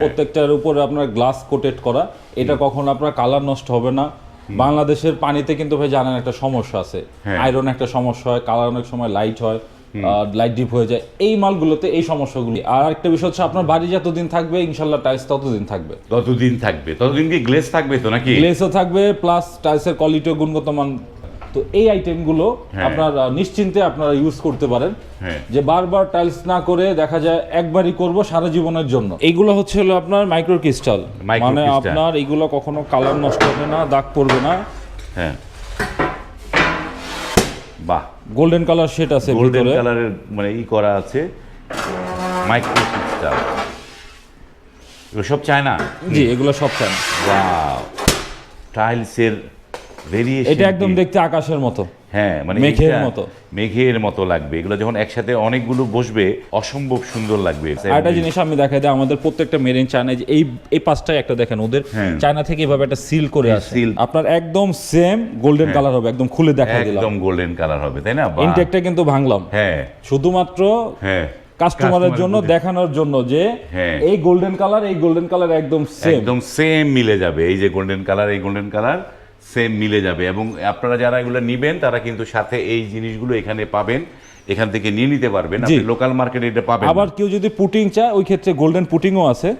প্রত্যেকটার উপরে আপনার গ্লাস কোটেড করা। এটা কখনো আপনার কালার নষ্ট হবে না। বাংলাদেশের পানিতে কিন্তু ভাই জানেন একটা সমস্যা আছে। হ্যাঁ। আয়রন একটা সমস্যা হয় কালার অনেক সময় লাইট হয় লাইট ডিপ হয়ে যায়। এই মালগুলোতে এই সমস্যাগুলি। আর একটা বিষয় হচ্ছে আপনার বাড়ি যতদিন থাকবে ইনশাল্লাহ টাইলস ততদিন থাকবে। ততদিন থাকবে। ততদিন কি গ্লেস থাকবে তো নাকি? গ্লেসও থাকবে প্লাস টাইলসের কোয়ালিটিও গুণগত মান তো এই আইটেমগুলো হ্যাঁ। আপনার নিশ্চিন্তে আপনারা ইউজ করতে পারেন। হ্যাঁ। যে বারবার টাইলস না করে দেখা যায় একবারই করব সারা জীবনের জন্য। এইগুলো হচ্ছে হলো আপনার মাইক্রো ক্রিস্টাল মানে আপনার এইগুলো কখনো কালার নষ্ট হবে না দাগ পড়বে না। হ্যাঁ। বাহ। গোল্ডেন কালার শেড আছে গোল্ডেন কালারের মানে ই করা আছে। মাইক্রো ক্রিস্টাল এগুলো সব চায় না জি এগুলো সব চান ওয়াও টাইলসের ভেরিয়েশন এটা একদম দেখতে আকাশের মতো। হ্যাঁ মানে মেঘের মতো। মেঘের মতো লাগবে। এগুলো যখন একসাথে অনেকগুলো বসবে অসম্ভব সুন্দর লাগবে। একটা জিনিস আমি আমাদের প্রত্যেকটা যে এই এই পাঁচটাই একটা দেখেন ওদের হ্যাঁ। চায়না থেকে এভাবে একটা সিল করে আসে। আপনার একদম সেম গোল্ডেন কালার হবে একদম খুলে দেখা দিলাম। একদম গোল্ডেন কালার হবে তাই না। ইনটেকটা কিন্তু ভাঙলাম। হ্যাঁ। শুধুমাত্র হ্যাঁ। কাস্টমারের জন্য দেখানোর জন্য যে হ্যাঁ। এই গোল্ডেন কালার এই গোল্ডেন কালার একদম সেম একদম সেম মিলে যাবে। এই যে গোল্ডেন কালার এই গোল্ডেন কালার সেম মিলে যাবে। এবং আপনারা যারা এগুলো নেবেন তারা কিন্তু সাথে এই জিনিসগুলো এখানে পাবেন। এখান থেকে নিয়ে নিতে পারবেন। আপনি লোকাল মার্কেটে এটা পাবেন। আবার কেউ যদি পুটিং চায় ওই ক্ষেত্রে গোল্ডেন পুটিংও আছে।